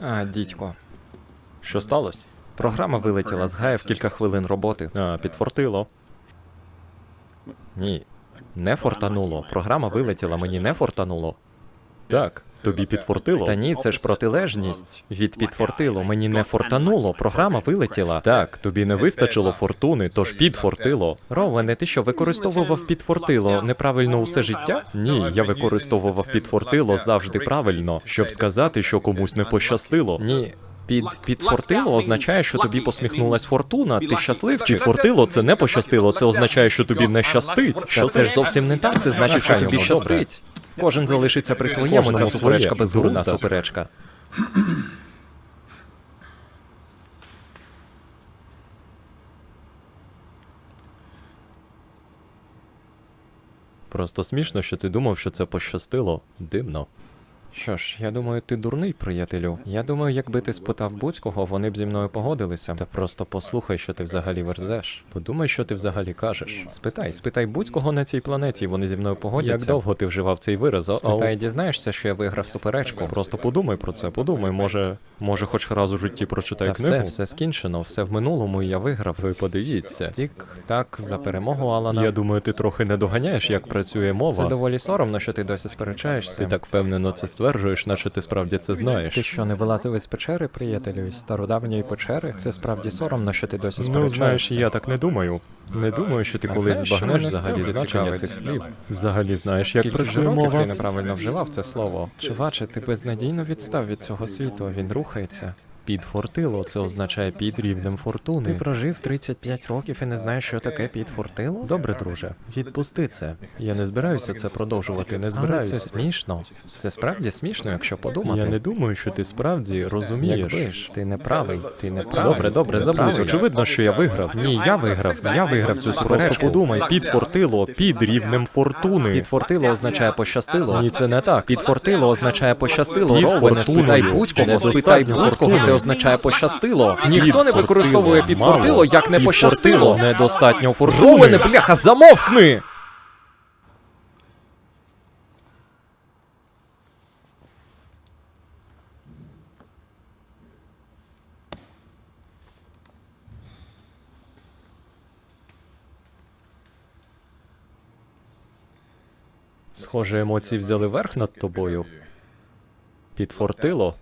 А, дідько. Що сталося? Програма вилетіла з гая в кілька хвилин роботи. А, підфортило. Ні. Не фортануло. Програма вилетіла, мені не фортануло. Так, тобі підфортило? Та ні, це ж протилежність. Від підфортило, мені не фортануло, програма вилетіла. Так, тобі не вистачило фортуни, тож підфортило. Ровене, ти що використовував підфортило неправильно усе життя? Ні, я використовував підфортило завжди правильно, щоб сказати, що комусь не пощастило. Ні. Під підфортило означає, що тобі посміхнулась фортуна. Ти щасливчик. Підфортило це не пощастило, це означає, що тобі не щастить. Що це ж зовсім не так. Це значить, що тобі щастить. Кожен залишиться при своєму. Ця суперечка бездурна суперечка. Просто смішно, що ти думав, що це пощастило. Дивно. Що ж, я думаю, ти дурний, приятелю. Я думаю, якби ти спитав будь-кого, вони б зі мною погодилися. Та просто послухай, що ти взагалі верзеш. Подумай, що ти взагалі кажеш. Спитай, спитай будь-кого на цій планеті, вони зі мною погодяться. Як довго ти вживав цей вираз? Спитай, дізнаєшся, що я виграв суперечку. Просто подумай про це, подумай, може, може, хоч раз у житті прочитай Та книгу. все, все скінчено, все в минулому, і я виграв. Ви подивіться. Тік, так, за перемогу, Алана. Я думаю, ти трохи не доганяєш, як працює мова. Це доволі соромно, що ти досі сперечаєшся. Ти так впевнено це стверджуєш, наче ти справді це знаєш. Ти що, не вилазив із печери, приятелю, із стародавньої печери? Це справді соромно, що ти досі Ну, знаєш, я так не думаю. Не думаю, що ти А колись знаєш, збагнеш взагалі значення цих слів. Взагалі знаєш, як Скільки працює років мова. ти неправильно вживав це слово? Чуваче, ти безнадійно відстав від цього світу, він рухається. Підфортило, це означає під рівнем фортуни. Ти прожив 35 років і не знаєш, що таке підфортило? Добре, друже, відпусти це. Я не збираюся це продовжувати, не Але збираюся. це смішно. Це справді смішно, якщо подумати. Я не думаю, що ти справді розумієш. Якби ж, ти не правий, ти не правий. Добре, добре, забудь. Очевидно, що я виграв. Ні, я виграв. Я виграв цю суперечку. Просто подумай, підфортило під рівнем фортуни. Підфортило означає пощастило. Ні, це не так. Підфортило означає пощастило. Під Рове, не спитай будь-кого, спитай будь-кого. Це означає пощастило. Ніхто не використовує підфортило, як не пощастило. недостатньо фортуни. Рове, не бляха, замовкни! Схоже, емоції взяли верх над тобою. Підфортило.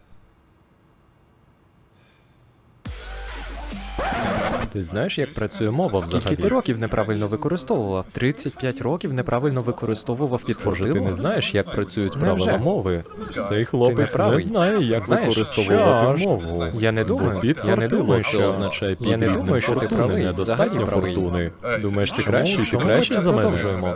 Ти знаєш, як працює мова взагалі? Скільки ти років неправильно використовував? 35 років неправильно використовував підтвердило? ти не знаєш, як працюють Невже? правила мови. Цей хлопець не знає, як Знаєш, використовувати що мову. Я не думаю, я не думаю, що- означає я не думаю, що ти правий, недостатньо правий. фортуни. Думаєш, ти краще ти кращий за мене?